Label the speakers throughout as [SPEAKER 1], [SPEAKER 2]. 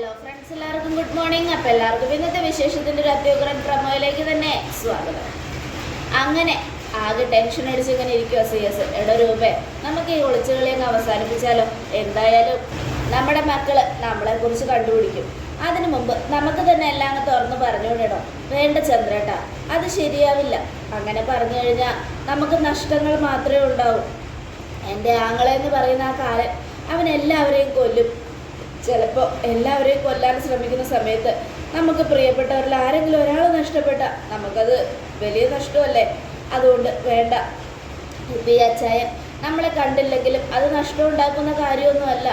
[SPEAKER 1] Hello friends എല്ലാവർക്കും good morning അപ്പോൾ എല്ലാവർക്കും ഇന്നത്തെ വിശേഷത്തിന്റെ ഒരു അത്യുഗ്രൻ പ്രമോയിലേക്ക് തന്നെ സ്വാഗതം. അങ്ങനെ ആകെ ടെൻഷൻ അടിച്ച് ഇങ്ങനെ സി എസ് എടോ രൂപേ നമുക്ക് ഈ ഒളിച്ചുകളിയൊക്കെ അവസാനിപ്പിച്ചാലോ? എന്തായാലും നമ്മുടെ മക്കൾ നമ്മളെ കുറിച്ച് കണ്ടുപിടിക്കും. അതിനു മുമ്പ് നമുക്ക് തന്നെ എല്ലാം അങ്ങ് തുറന്ന് പറഞ്ഞുകൊണ്ടിടോ വേണ്ട ചന്ദ്രേട്ടാ അത് ശരിയാവില്ല. അങ്ങനെ പറഞ്ഞു കഴിഞ്ഞാൽ നമുക്ക് നഷ്ടങ്ങൾ മാത്രമേ ഉണ്ടാവൂ. എന്റെ ആങ്ങളെന്ന് പറയുന്ന ആ കാലൻ അവൻ എല്ലാവരെയും കൊല്ലും. ചിലപ്പോൾ എല്ലാവരെയും കൊല്ലാൻ ശ്രമിക്കുന്ന സമയത്ത് നമുക്ക് പ്രിയപ്പെട്ടവരിൽ ആരെങ്കിലും ഒരാൾ നഷ്ടപ്പെട്ട നമുക്കത് വലിയ നഷ്ടമല്ലേ? അതുകൊണ്ട് വേണ്ട. ഉപ്പി അച്ചായൻ നമ്മളെ കണ്ടില്ലെങ്കിലും അത് നഷ്ടം ഉണ്ടാക്കുന്ന കാര്യമൊന്നുമല്ല.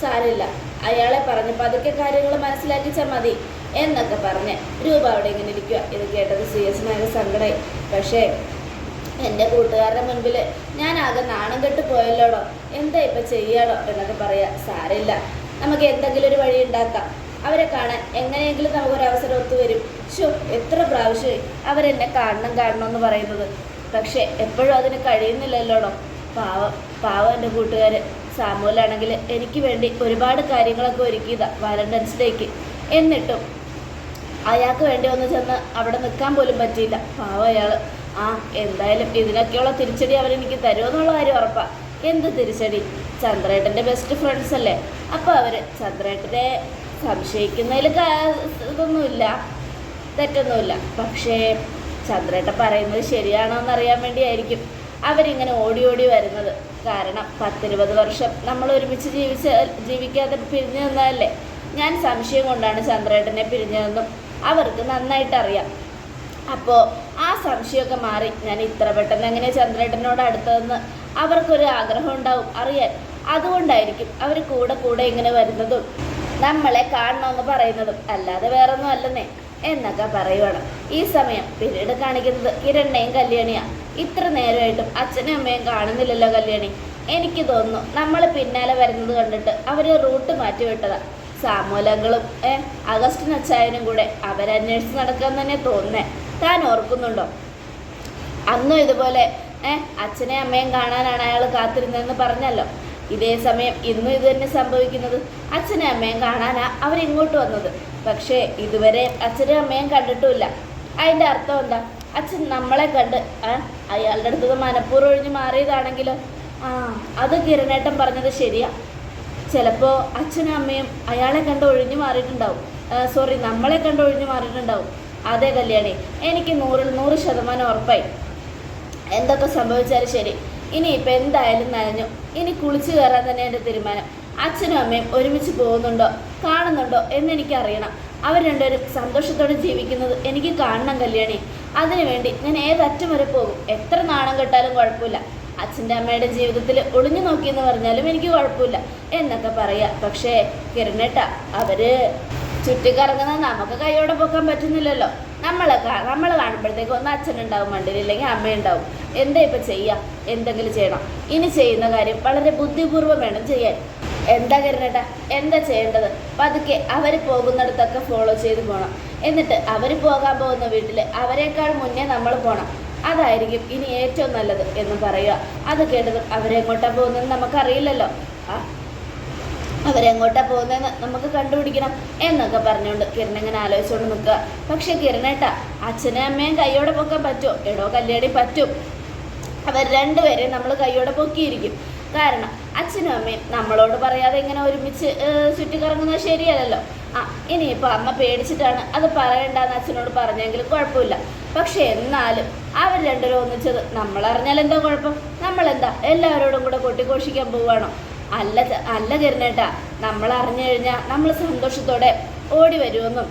[SPEAKER 1] സാരമില്ല. അയാളെ പറഞ്ഞ് പതുക്കെ കാര്യങ്ങൾ മനസ്സിലാക്കിച്ചാൽ മതി എന്നൊക്കെ പറഞ്ഞ് രൂപ അവിടെ ഇങ്ങനെ ഇരിക്കുക ഇത് കേട്ടത് സി എസിനാകെ സങ്കടമായി പക്ഷേ എന്റെ കൂട്ടുകാരുടെ മുൻപിൽ ഞാൻ ആകെ നാണം കെട്ട് പോയല്ലോടോ? എന്താ ഇപ്പം ചെയ്യാടോ എന്നൊക്കെ പറയാ. സാരമില്ല. നമുക്ക് എന്തെങ്കിലും ഒരു വഴി ഉണ്ടാക്കാം. അവരെ കാണാൻ എങ്ങനെയെങ്കിലും നമുക്കൊരു അവസരം ഒത്തുവരും ഷോ എത്ര പ്രാവശ്യമായി അവരെന്നെ കാണണം കാണണം എന്ന് പറയുന്നത്. പക്ഷേ എപ്പോഴും അതിന് കഴിയുന്നില്ലല്ലോടോ? പാവം പാവം എന്റെ കൂട്ടുകാർ സാമൂലാണെങ്കിൽ എനിക്ക് വേണ്ടി ഒരുപാട് കാര്യങ്ങളൊക്കെ ഒരുക്കിയതാ വാലന്റൈൻസ് ഡേക്ക് എന്നിട്ടും അയാൾക്ക് വേണ്ടി ഒന്ന് ചെന്ന് അവിടെ നിൽക്കാൻ പോലും പറ്റിയില്ല. പാവ അയാൾ ആ എന്തായാലും ഇതിനൊക്കെയുള്ള തിരിച്ചടി അവരെനിക്ക് തരുമെന്നുള്ള കാര്യം ഉറപ്പാ. എന്ത് തിരിച്ചടി? ചന്ദ്രേട്ടന്റെ ബെസ്റ്റ് ഫ്രണ്ട്സ് അല്ലേ? അപ്പോൾ അവർ ചന്ദ്രേട്ടനെ സംശയിക്കുന്നതിൽ ഇതൊന്നുമില്ല. തെറ്റൊന്നുമില്ല. പക്ഷേ ചന്ദ്രേട്ടൻ പറയുന്നത് ശരിയാണോ എന്നറിയാൻ വേണ്ടിയായിരിക്കും അവരിങ്ങനെ ഓടി ഓടി വരുന്നത്. കാരണം പത്തിരുപത് വർഷം നമ്മൾ ഒരുമിച്ച് ജീവിച്ച ജീവിക്കാതെ പിരിഞ്ഞു നിന്നതല്ലേ? ഞാൻ സംശയം കൊണ്ടാണ് ചന്ദ്രേട്ടനെ പിരിഞ്ഞതെന്നും അവർക്ക് നന്നായിട്ട് അറിയാം അപ്പോൾ ആ സംശയമൊക്കെ മാറി ഞാൻ ഇത്ര പെട്ടെന്ന് എങ്ങനെ ചന്ദ്രേട്ടനോട് അടുത്തതെന്ന് അവർക്കൊരു ആഗ്രഹം ഉണ്ടാവും അറിയാൻ. അതുകൊണ്ടായിരിക്കും അവർ കൂടെ കൂടെ ഇങ്ങനെ വരുന്നതും നമ്മളെ കാണണമെന്ന് പറയുന്നതും. അല്ലാതെ വേറൊന്നും അല്ലെന്നേ. എന്നൊക്കെ പറയുവാണ്. ഈ സമയം പിന്നീട് കാണിക്കുന്നത് കിരണ്ണയും കല്യാണിയാ. ഇത്ര നേരമായിട്ടും അച്ഛനും അമ്മയും കാണുന്നില്ലല്ലോ കല്യാണി. എനിക്ക് തോന്നുന്നു നമ്മൾ പിന്നാലെ വരുന്നത് കണ്ടിട്ട് അവർ റൂട്ട് മാറ്റി വിട്ടതാ സാമൂലങ്ങളും ഏ അഗസ്റ്റിൻ അച്ചായനും കൂടെ അവരന്വേഷിച്ച് നടക്കാൻ തന്നെ തോന്നുന്നേ. താൻ ഓർക്കുന്നുണ്ടോ? അന്നും ഇതുപോലെ ഏ അച്ഛനെയും അമ്മയും കാണാനാണ് അയാൾ കാത്തിരുന്നതെന്ന് പറഞ്ഞല്ലോ. ഇതേ സമയം ഇന്നും ഇത് തന്നെ സംഭവിക്കുന്നത്. അച്ഛനെയും അമ്മയും കാണാനാ അവരിങ്ങോട്ട് വന്നത്. പക്ഷേ ഇതുവരെ അച്ഛനെയും അമ്മയും കണ്ടിട്ടുമില്ല. അതിന്റെ അർത്ഥം എന്താ? അച്ഛൻ നമ്മളെ കണ്ട് അയാളുടെ അടുത്ത് മനഃപൂർവം ഒഴിഞ്ഞ് മാറിയതാണെങ്കിലോ? ആ അത് കിരണേട്ടൻ പറഞ്ഞത് ശരിയാ. ചിലപ്പോൾ അച്ഛനും അമ്മയും അയാളെ കണ്ട് ഒഴിഞ്ഞു മാറിയിട്ടുണ്ടാവും. സോറി നമ്മളെ കണ്ട് ഒഴിഞ്ഞു മാറിയിട്ടുണ്ടാവും. അതേ കല്യാണി എനിക്ക് നൂറിൽ നൂറ് ശതമാനം ഉറപ്പായി. എന്തൊക്കെ സംഭവിച്ചാലും ശരി. ഇനി ഇപ്പം എന്തായാലും നനഞ്ഞു. ഇനി കുളിച്ചു കയറാൻ തന്നെ എന്റെ തീരുമാനം. അച്ഛനും അമ്മയും ഒരുമിച്ച് പോകുന്നുണ്ടോ? കാണുന്നുണ്ടോ? എന്നെനിക്കറിയണം. അവർ രണ്ടുപേരും സന്തോഷത്തോടെ ജീവിക്കുന്നത് എനിക്ക് കാണണം കല്യാണി. അതിനുവേണ്ടി ഞാൻ ഏതറ്റം വരെ പോകും. എത്ര നാണം കെട്ടാലും കുഴപ്പമില്ല. അച്ഛന്റെ അമ്മയുടെ ജീവിതത്തിൽ ഒളിഞ്ഞു നോക്കിയെന്ന് പറഞ്ഞാലും എനിക്ക് കുഴപ്പമില്ല. എന്നൊക്കെ പറയുക പക്ഷേ കിരണേട്ട അവർ ചുറ്റിക്കറങ്ങുന്നത് നമുക്ക് കൈയോടെ പോക്കാൻ പറ്റുന്നില്ലല്ലോ. നമ്മളെ നമ്മൾ കാണുമ്പോഴത്തേക്ക് ഒന്ന് അച്ഛനുണ്ടാവും മണ്ടിലില്ലെങ്കിൽ അമ്മയുണ്ടാവും. എന്താ ഇപ്പം ചെയ്യാം? എന്തെങ്കിലും ചെയ്യണം. ഇനി ചെയ്യുന്ന കാര്യം വളരെ ബുദ്ധിപൂർവം വേണം ചെയ്യാൻ. എന്താ കരുണേട്ടാ? എന്താ ചെയ്യേണ്ടത്? പതുക്കെ അവർ പോകുന്നിടത്തൊക്കെ ഫോളോ ചെയ്ത് പോകണം എന്നിട്ട് അവർ പോകാൻ പോകുന്ന വീട്ടിൽ അവരെക്കാൾ മുന്നേ നമ്മൾ പോകണം അതായിരിക്കും ഇനി ഏറ്റവും നല്ലത് എന്ന് പറയുക. അത് കേട്ടതും അവരെങ്ങോട്ടാണ് പോകുന്നതെന്ന് നമുക്കറിയില്ലല്ലോ. ആ അവരെങ്ങോട്ടാ പോകുന്നതെന്ന് നമുക്ക് കണ്ടുപിടിക്കണം എന്നൊക്കെ പറഞ്ഞുകൊണ്ട് കിരൺ ഇങ്ങനെ ആലോചിച്ചുകൊണ്ട് നിൽക്കുക. പക്ഷെ കിരണേട്ട അച്ഛനും അമ്മയും കൈയോടെ പൊക്കാൻ പറ്റുമോ? എടോ കല്യാണി പറ്റും. അവർ രണ്ടുപേരെയും നമ്മൾ കൈയോടെ പൊക്കിയിരിക്കും. കാരണം അച്ഛനും അമ്മയും നമ്മളോട് പറയാതെ ഇങ്ങനെ ഒരുമിച്ച് ചുറ്റിക്കറങ്ങുന്നത് ശരിയല്ലല്ലോ. ആ ഇനിയിപ്പോൾ അമ്മ പേടിച്ചിട്ടാണ് അത് പറയണ്ടെന്ന് അച്ഛനോട് പറഞ്ഞെങ്കിൽ കുഴപ്പമില്ല. പക്ഷെ എന്നാലും അവർ രണ്ടുപേരും ഒന്നിച്ചത് നമ്മൾ അറിഞ്ഞാൽ എന്താ കുഴപ്പം? നമ്മളെന്താ എല്ലാവരോടും കൂടെ കൊട്ടിഘോഷിക്കാൻ പോവുകയാണോ? അല്ല അല്ല കരുണേട്ടാ. നമ്മൾ അറിഞ്ഞു കഴിഞ്ഞാൽ നമ്മൾ സന്തോഷത്തോടെ ഓടി വരുമെന്നും.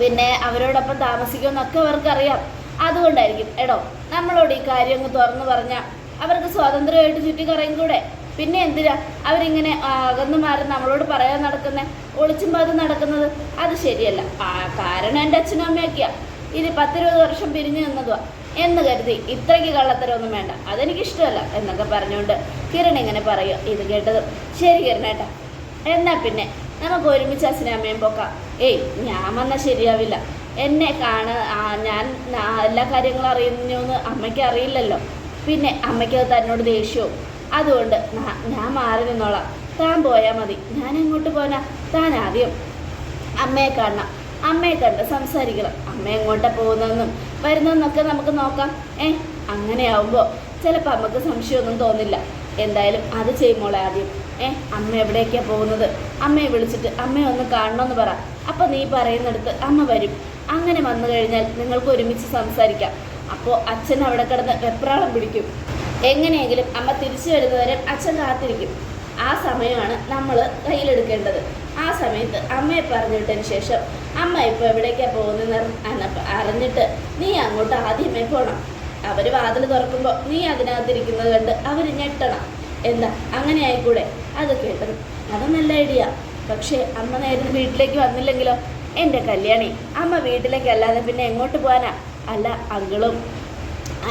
[SPEAKER 1] പിന്നെ അവരോടൊപ്പം താമസിക്കുമെന്നൊക്കെ അവർക്കറിയാം. അതുകൊണ്ടായിരിക്കും എടോ നമ്മളോട് ഈ കാര്യം അങ്ങ് തുറന്നു പറഞ്ഞാൽ അവർക്ക് സ്വാതന്ത്ര്യമായിട്ട് ചുറ്റിക്കറയും കൂടെ പിന്നെ എന്തിനാ അവരിങ്ങനെ അകന്നു മാറി നമ്മളോട് പറയാൻ നടക്കുന്നത് ഒളിച്ചും പാതും നടക്കുന്നത് അത് ശരിയല്ല. ആ കാരണം എന്റെ അച്ഛനും അമ്മയൊക്കെയാ. ഇനി പത്തിരുപത് വർഷം പിരിഞ്ഞു നിന്നതുവാ. എന്ന് കരുതി ഇത്രയ്ക്ക് കള്ളത്തരമൊന്നും വേണ്ട. അതെനിക്കിഷ്ടമല്ല എന്നൊക്കെ പറഞ്ഞുകൊണ്ട് കിരൺ ഇങ്ങനെ പറയുക ഇത് കേട്ടതും ശരി കിരണേട്ടാ. എന്നാ പിന്നെ നമുക്ക് ഒരുമിച്ച് അച്ഛനമ്മയും പോക്കാം. ഏയ് ഞാൻ വന്നാൽ ശരിയാവില്ല. എന്നെ കാണ ഞാൻ എല്ലാ കാര്യങ്ങളും അറിയുന്നു അമ്മയ്ക്ക് അറിയില്ലല്ലോ. പിന്നെ അമ്മയ്ക്ക് തന്നോട് ദേഷ്യവും. അതുകൊണ്ട് ഞാൻ മാറി നിന്നോളാം. താൻ പോയാൽ മതി. ഞാൻ എങ്ങോട്ട് പോനാ താൻ ആദ്യം അമ്മയെ കാണണം. അമ്മയെ കണ്ട് സംസാരിക്കണം. അമ്മ എങ്ങോട്ടാണ് പോകുന്നതെന്നും വരുന്നതെന്നൊക്കെ നമുക്ക് നോക്കാം. ഏ അങ്ങനെയാവുമ്പോൾ ചിലപ്പോൾ നമുക്ക് സംശയമൊന്നും തോന്നില്ല. എന്തായാലും അത് ചെയ്യുമോളെ ആദ്യം. ഏ അമ്മ എവിടേക്കാണ് പോകുന്നത്? അമ്മയെ വിളിച്ചിട്ട് അമ്മയെ ഒന്ന് കാണണമെന്ന് പറ. അപ്പോൾ നീ പറയുന്നിടത്ത് അമ്മ വരും. അങ്ങനെ വന്നു കഴിഞ്ഞാൽ നിങ്ങൾക്ക് ഒരുമിച്ച് സംസാരിക്കാം. അപ്പോൾ അച്ഛൻ അവിടെ കിടന്ന് വെപ്രാളം പിടിക്കും. എങ്ങനെയെങ്കിലും അമ്മ തിരിച്ചു വരുന്നവരെ അച്ഛൻ കാത്തിരിക്കും. ആ സമയമാണ് നമ്മൾ കയ്യിലെടുക്കേണ്ടത്. സമയത്ത് അമ്മയെ പറഞ്ഞിട്ടതിന് ശേഷം അമ്മ ഇപ്പോൾ എവിടേക്കാണ് പോകുന്നതെന്ന് അറിഞ്ഞിട്ട് നീ അങ്ങോട്ട് ആദ്യമേ പോകണം അവർ വാതിൽ തുറക്കുമ്പോൾ നീ അതിനകത്തിരിക്കുന്നത് കണ്ട് അവർ ഞെട്ടണം. എന്താ? അങ്ങനെ ആയിക്കൂടെ? അത് കേട്ടത് അത് നല്ല ഐഡിയ. പക്ഷേ അമ്മ നേരം വീട്ടിലേക്ക് വന്നില്ലെങ്കിലോ? എന്റെ കല്യാണി അമ്മ വീട്ടിലേക്ക് അല്ലാതെ പിന്നെ എങ്ങോട്ട് പോകാനാ അല്ല അങ്കിളും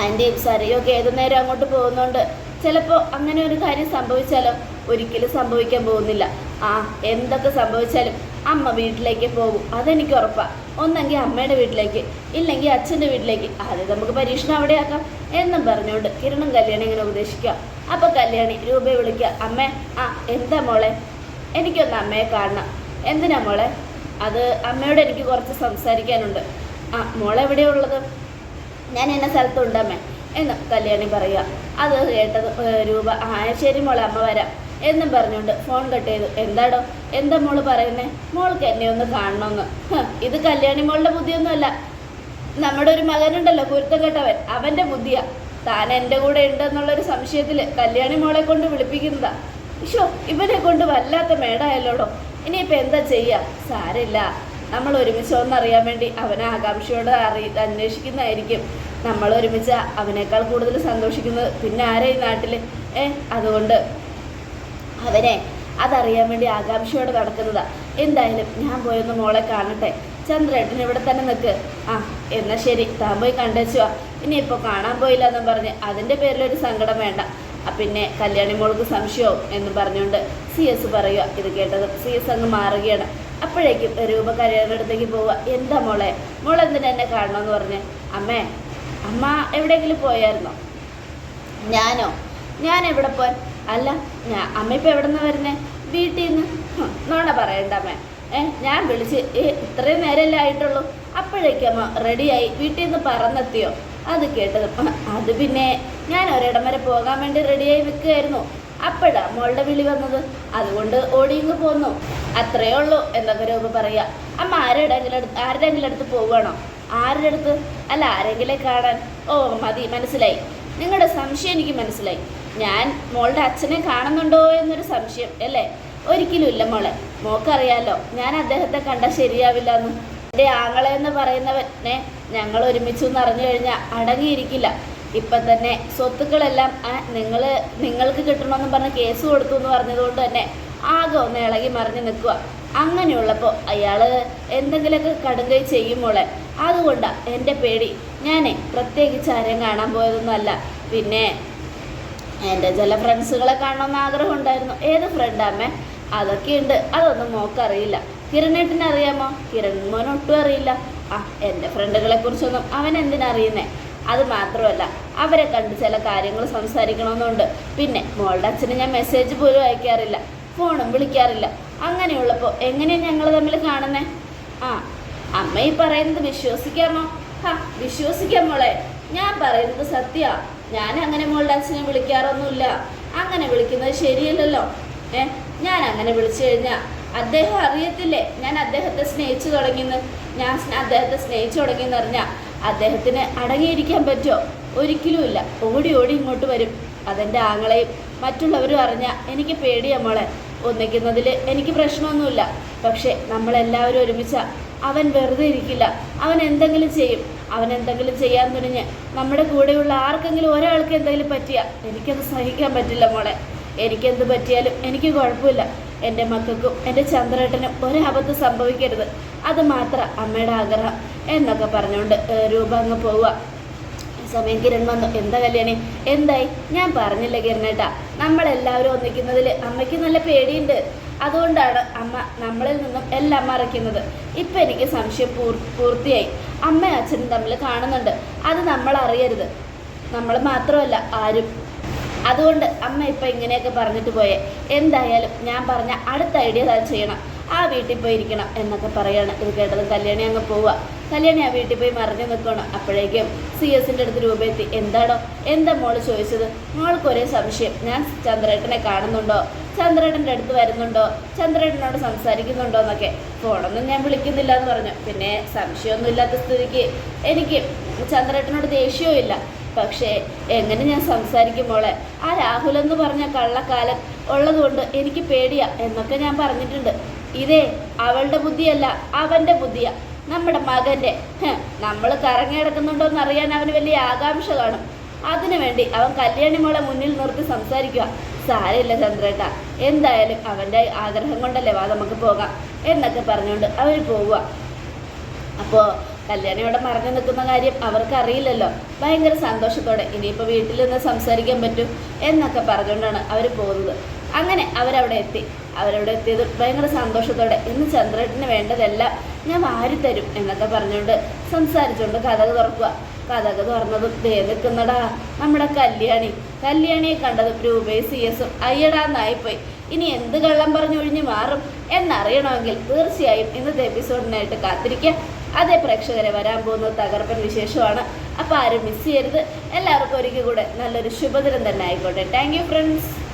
[SPEAKER 1] ആന്റിയും സരയും ഒക്കെ ഏതു നേരം അങ്ങോട്ട് പോകുന്നോണ്ട്? ചിലപ്പോൾ അങ്ങനെ ഒരു കാര്യം സംഭവിച്ചാലോ? ഒരിക്കലും സംഭവിക്കാൻ പോകുന്നില്ല. ആ എന്തൊക്കെ സംഭവിച്ചാലും അമ്മ വീട്ടിലേക്ക് പോകും. അതെനിക്ക് ഉറപ്പാണ് ഒന്നെങ്കിൽ അമ്മയുടെ വീട്ടിലേക്ക് ഇല്ലെങ്കിൽ അച്ഛന്റെ വീട്ടിലേക്ക്. ആദ്യം നമുക്ക് പരീക്ഷണം അവിടെയാക്കാം. എന്നും പറഞ്ഞുകൊണ്ട് കിരണും കല്യാണി ഇങ്ങനെ ഉപദേശിക്കുക. അപ്പോൾ കല്യാണി രൂപയെ വിളിക്കുക. അമ്മേ ആ എന്താ മോളെ? എനിക്കൊന്ന് അമ്മയെ കാണണം. എന്തിനാ മോളെ? അത് അമ്മയോട് എനിക്ക് കുറച്ച് സംസാരിക്കാനുണ്ട്. ആ മോളെ എവിടെയാ ഉള്ളത്? ഞാൻ എന്നെ സ്ഥലത്തുണ്ട് അമ്മേ എന്ന് കല്യാണി പറയുക. അത് കേട്ടത് രൂപ ആ ശരി മോളെ അമ്മ വരാം. എന്നും പറഞ്ഞുകൊണ്ട് ഫോൺ കട്ട് ചെയ്തു. എന്താടോ എന്താ മോൾ പറയുന്നേ? മോൾക്ക് എന്നെ ഒന്ന് കാണണമെന്ന് ഇത് കല്യാണി മോളുടെ ബുദ്ധിയൊന്നുമല്ല. നമ്മുടെ ഒരു മകനുണ്ടല്ലോ കുരുത്തം കെട്ടവൻ. അവന്റെ ബുദ്ധിയാ. താൻ എന്റെ കൂടെ ഉണ്ടെന്നുള്ളൊരു സംശയത്തിൽ കല്യാണി മോളെ കൊണ്ട് വിളിപ്പിക്കുന്നതാ. ഇഷോ ഇവനെ കൊണ്ട് വല്ലാത്ത മേടായല്ലോടോ. ഇനിയിപ്പോൾ എന്താ ചെയ്യുക സാരമില്ല. നമ്മൾ ഒരുമിച്ചോന്നറിയാൻ വേണ്ടി അവനെ ആകാംക്ഷയോടെ അറി അന്വേഷിക്കുന്നതായിരിക്കും. നമ്മൾ ഒരുമിച്ച് അവനേക്കാൾ കൂടുതൽ സന്തോഷിക്കുന്നത് പിന്നെ ആരാ ഈ നാട്ടിൽ? ഏ അതുകൊണ്ട് അവനെ അതറിയാൻ വേണ്ടി ആകാംക്ഷയോടെ നടക്കുന്നതാ. എന്തായാലും ഞാൻ പോയൊന്ന് മോളെ കാണട്ടെ. ചന്ദ്രേട്ടൻ ഇവിടെ തന്നെ നിൽക്ക്. ആ എന്നാ ശരി. താൻ പോയി കണ്ടേച്ചുവാ ഇനിയിപ്പോൾ കാണാൻ പോയില്ല എന്നും പറഞ്ഞ് അതിന്റെ പേരിലൊരു സങ്കടം വേണ്ട. പിന്നെ കല്യാണി മോൾക്ക് സംശയവും എന്ന് പറഞ്ഞുകൊണ്ട് സി എസ് പറയുക ഇത് കേട്ടത് സി എസ് അങ്ങ് മാറുകയാണ്. അപ്പോഴേക്കും രൂപ കല്യാണ അടുത്തേക്ക് പോവുക. എന്താ മോളെ? മോൾ എന്തിനാ എന്നെ കാണണമെന്ന് പറഞ്ഞ്? അമ്മേ അമ്മ എവിടെയെങ്കിലും പോയായിരുന്നോ? ഞാനോ? ഞാൻ എവിടെ പോൻ അല്ല അമ്മ ഇപ്പം എവിടെ നിന്ന് വരുന്നേ? വീട്ടിൽ നിന്ന് നോണ പറയണ്ട അമ്മ. ഏ ഞാൻ വിളിച്ച് ഇത്രയും നേരമല്ലേ ആയിട്ടുള്ളൂ? അപ്പോഴേക്കും അമ്മ റെഡിയായി വീട്ടിൽ നിന്ന് പറന്നെത്തിയോ? അത് കേട്ടത്. "ആ, അത് പിന്നെ ഞാൻ ഒരിടം വരെ പോകാൻ വേണ്ടി റെഡിയായി നിൽക്കുകയായിരുന്നു അപ്പോഴാ മോളുടെ വിളി വന്നത്. അതുകൊണ്ട് ഓടിയിങ്ങ് പോന്നു. അത്രയേ ഉള്ളൂ എന്നൊക്കെ രൂപ പറയുക. അമ്മ ആരുടെങ്കിലും അടുത്ത് ആരുടെങ്കിലും അടുത്ത് പോവുകയാണോ? ആരുടെ അടുത്ത്? അല്ല ആരെങ്കിലും കാണാൻ? ഓ മതി മനസ്സിലായി. നിങ്ങളുടെ സംശയം എനിക്ക് മനസ്സിലായി. ഞാൻ മോളുടെ അച്ഛനെ കാണുന്നുണ്ടോ എന്നൊരു സംശയം അല്ലേ? ഒരിക്കലും ഇല്ല മോളെ. മോക്കറിയാലോ ഞാൻ അദ്ദേഹത്തെ കണ്ടാൽ ശരിയാവില്ല എന്നും. എന്റെ ആങ്ങളെ എന്ന് പറയുന്നവനെ ഞങ്ങൾ ഒരുമിച്ച് എന്ന് അറിഞ്ഞു കഴിഞ്ഞാൽ അടങ്ങിയിരിക്കില്ല. ഇപ്പം തന്നെ സ്വത്തുക്കളെല്ലാം നിങ്ങൾ നിങ്ങൾക്ക് കിട്ടണമെന്ന് പറഞ്ഞ് കേസ് കൊടുത്തു എന്ന് പറഞ്ഞതുകൊണ്ട് തന്നെ ആകെ ഒന്ന് ഇളകി മറിഞ്ഞ് നിൽക്കുക അങ്ങനെയുള്ളപ്പോൾ അയാൾ എന്തെങ്കിലുമൊക്കെ കടുങ്കൈ ചെയ്യുമ്പോളെ അതുകൊണ്ടാണ് എന്റെ പേടി. ഞാനേ പ്രത്യേകിച്ച് ആരെയും കാണാൻ പോയതൊന്നുമല്ല പിന്നെ എന്റെ ചില ഫ്രണ്ട്സുകളെ കാണണമെന്ന് ആഗ്രഹം ഉണ്ടായിരുന്നു. ഏത് ഫ്രണ്ടാമ്മേ അതൊക്കെയുണ്ട്. അതൊന്നും മോക്കറിയില്ല കിരണേട്ടിന് അറിയാമോ? കിരൺ മോൻ ഒട്ടും അറിയില്ല. ആ എന്റെ ഫ്രണ്ടുകളെ കുറിച്ചൊന്നും അവൻ എന്തിനറിയുന്നേ അത് മാത്രമല്ല അവരെ കണ്ട് ചില കാര്യങ്ങൾ സംസാരിക്കണമെന്നുണ്ട്. പിന്നെ മോളുടെ അച്ഛന് ഞാൻ മെസ്സേജ് പോലും അയക്കാറില്ല ഫോണും വിളിക്കാറില്ല. അങ്ങനെയുള്ളപ്പോൾ എങ്ങനെയാണ് ഞങ്ങൾ തമ്മിൽ കാണുന്നേ? ആ അമ്മ ഈ പറയുന്നത് വിശ്വസിക്കാമോ? ഹാ വിശ്വസിക്കാം മോളെ. ഞാൻ പറയുന്നത് സത്യ. ഞാൻ അങ്ങനെ മോളുടെ അച്ഛനെ വിളിക്കാറൊന്നുമില്ല. അങ്ങനെ വിളിക്കുന്നത് ശരിയല്ലല്ലോ. ഏ ഞാൻ അങ്ങനെ വിളിച്ചു കഴിഞ്ഞാൽ അദ്ദേഹം അറിയത്തില്ലേ? ഞാൻ അദ്ദേഹത്തെ സ്നേഹിച്ചു തുടങ്ങിയെന്ന്. ഞാൻ അദ്ദേഹത്തെ സ്നേഹിച്ചു തുടങ്ങിയെന്ന് പറഞ്ഞാൽ അദ്ദേഹത്തിന് അടങ്ങിയിരിക്കാൻ പറ്റുമോ? ഒരിക്കലുമില്ല ഓടി ഓടി ഇങ്ങോട്ട് വരും. അതെന്റെ ആങ്ങളെയും മറ്റുള്ളവരും അറിഞ്ഞാൽ എനിക്ക് പേടിയാ മോളെ. ഒന്നിക്കുന്നതിൽ എനിക്ക് പ്രശ്നമൊന്നുമില്ല. പക്ഷേ നമ്മളെല്ലാവരും ഒരുമിച്ച. അവൻ വെറുതെ ഇരിക്കില്ല. അവൻ എന്തെങ്കിലും ചെയ്യും. അവൻ എന്തെങ്കിലും ചെയ്യാൻ തുനിഞ്ഞ് നമ്മുടെ കൂടെയുള്ള ആർക്കെങ്കിലും ഒരാൾക്ക് എന്തെങ്കിലും പറ്റിയാൽ എനിക്കത് സഹിക്കാൻ പറ്റില്ല മോളെ. എനിക്കെന്ത് പറ്റിയാലും എനിക്ക് കുഴപ്പമില്ല. എന്റെ മക്കൾക്കും എന്റെ ചന്ദ്രേട്ടനും ഒരാപത്ത് സംഭവിക്കരുത്. അത് മാത്രം അമ്മയുടെ ആഗ്രഹം എന്നൊക്കെ പറഞ്ഞുകൊണ്ട് രൂപ അങ്ങ് പോവുക. സമയം കിരൺ വന്നു. എന്താ കല്യാണി? എന്തായി? ഞാൻ പറഞ്ഞില്ല കിരണേട്ടാ നമ്മളെല്ലാവരും ഒന്നിക്കുന്നതിൽ അമ്മയ്ക്ക് നല്ല പേടിയുണ്ട്. അതുകൊണ്ടാണ് അമ്മ നമ്മളിൽ നിന്നും എല്ലാം മറയ്ക്കുന്നത്. ഇപ്പം എനിക്ക് സംശയം പൂർ പൂർത്തിയായി. അമ്മയും അച്ഛനും തമ്മിൽ കാണുന്നുണ്ട്. അത് നമ്മൾ അറിയരുത്. നമ്മൾ മാത്രമല്ല ആരും അതുകൊണ്ട് അമ്മ ഇപ്പം ഇങ്ങനെയൊക്കെ പറഞ്ഞിട്ട് പോയേ. എന്തായാലും ഞാൻ പറഞ്ഞ അടുത്ത ഐഡിയ താൻ ചെയ്യണം. ആ വീട്ടിൽ പോയി ഇരിക്കണം എന്നൊക്കെ പറയാണ്. ഇത് കേട്ടത് കല്യാണി അങ്ങ് പോവുക. കല്യാണി ആ വീട്ടിൽ പോയി മറിഞ്ഞു നിൽക്കണം. അപ്പോഴേക്കും സി എസിന്റെ അടുത്ത് രൂപ എത്തി എന്താടോ? എന്താ മോൾ ചോദിച്ചത്? മോൾക്ക് ഒരേ സംശയം. ഞാൻ ചന്ദ്രേട്ടനെ കാണുന്നുണ്ടോ? ചന്ദ്രേട്ടന്റെ അടുത്ത് വരുന്നുണ്ടോ? ചന്ദ്രേട്ടനോട് സംസാരിക്കുന്നുണ്ടോ എന്നൊക്കെ. ഫോണൊന്നും ഞാൻ വിളിക്കുന്നില്ല എന്ന് പറഞ്ഞു. പിന്നെ സംശയമൊന്നും ഇല്ലാത്ത സ്ഥിതിക്ക് എനിക്ക് ചന്ദ്രേട്ടനോട് ദേഷ്യവും ഇല്ല. പക്ഷേ എങ്ങനെ ഞാൻ സംസാരിക്കും മോളെ? ആ രാഹുൽ എന്ന് പറഞ്ഞ കള്ളക്കാലൻ ഉള്ളതുകൊണ്ട് എനിക്ക് പേടിയാ എന്നൊക്കെ ഞാൻ പറഞ്ഞിട്ടുണ്ട്. ഇതേ അവളുടെ ബുദ്ധിയല്ല അവന്റെ ബുദ്ധിയാ. നമ്മുടെ മകന്റെ നമ്മൾ കറങ്ങി അറിയാൻ അവന് വലിയ ആകാംക്ഷ കാണും. അതിനു വേണ്ടി അവൻ കല്യാണി മോളെ മുന്നിൽ നിർത്തി സംസാരിക്കുക. സാരമില്ല ചന്ദ്രേട്ട. എന്തായാലും അവന്റെ ആഗ്രഹം കൊണ്ടല്ലേ വാ നമുക്ക് പോകാം എന്നൊക്കെ പറഞ്ഞുകൊണ്ട് അവർ പോവുക. അപ്പോൾ കല്യാണി ഇവിടെ മറഞ്ഞു നിൽക്കുന്ന കാര്യം അവർക്ക് അറിയില്ലല്ലോ ഭയങ്കര സന്തോഷത്തോടെ ഇനിയിപ്പോൾ വീട്ടിൽ നിന്ന് സംസാരിക്കാൻ പറ്റും എന്നൊക്കെ പറഞ്ഞുകൊണ്ടാണ് അവർ പോകുന്നത്. അങ്ങനെ അവരവിടെ എത്തി. അവരവിടെ എത്തിയത് ഭയങ്കര സന്തോഷത്തോടെ. ഇന്ന് ചന്ദ്രേട്ടന് വേണ്ടതെല്ലാം ഞാൻ വാരിത്തരും എന്നൊക്കെ പറഞ്ഞുകൊണ്ട് സംസാരിച്ചുകൊണ്ട് കഥകൾ തുറക്കുക. കഥകൾ തുറന്നതും ദേ നിൽക്കുന്നടാ നമ്മുടെ കല്യാണി. കല്യാണിയെ കണ്ടത് രൂപയും സി എസും അയ്യടാന്നായിപ്പോയി. ഇനി എന്ത് കള്ളം പറഞ്ഞൊഴിഞ്ഞ് മാറും എന്നറിയണമെങ്കിൽ തീർച്ചയായും ഇന്നത്തെ എപ്പിസോഡിനായിട്ട് കാത്തിരിക്കുക. അതേ പ്രേക്ഷകരെ വരാൻ പോകുന്ന തകർപ്പൻ വിശേഷമാണ്. അപ്പോൾ ആരും മിസ് ചെയ്യരുത്. എല്ലാവർക്കും ഒരിക്കൽ കൂടെ നല്ലൊരു ശുഭദിനം തന്നെ ആയിക്കോട്ടെ. Thank friends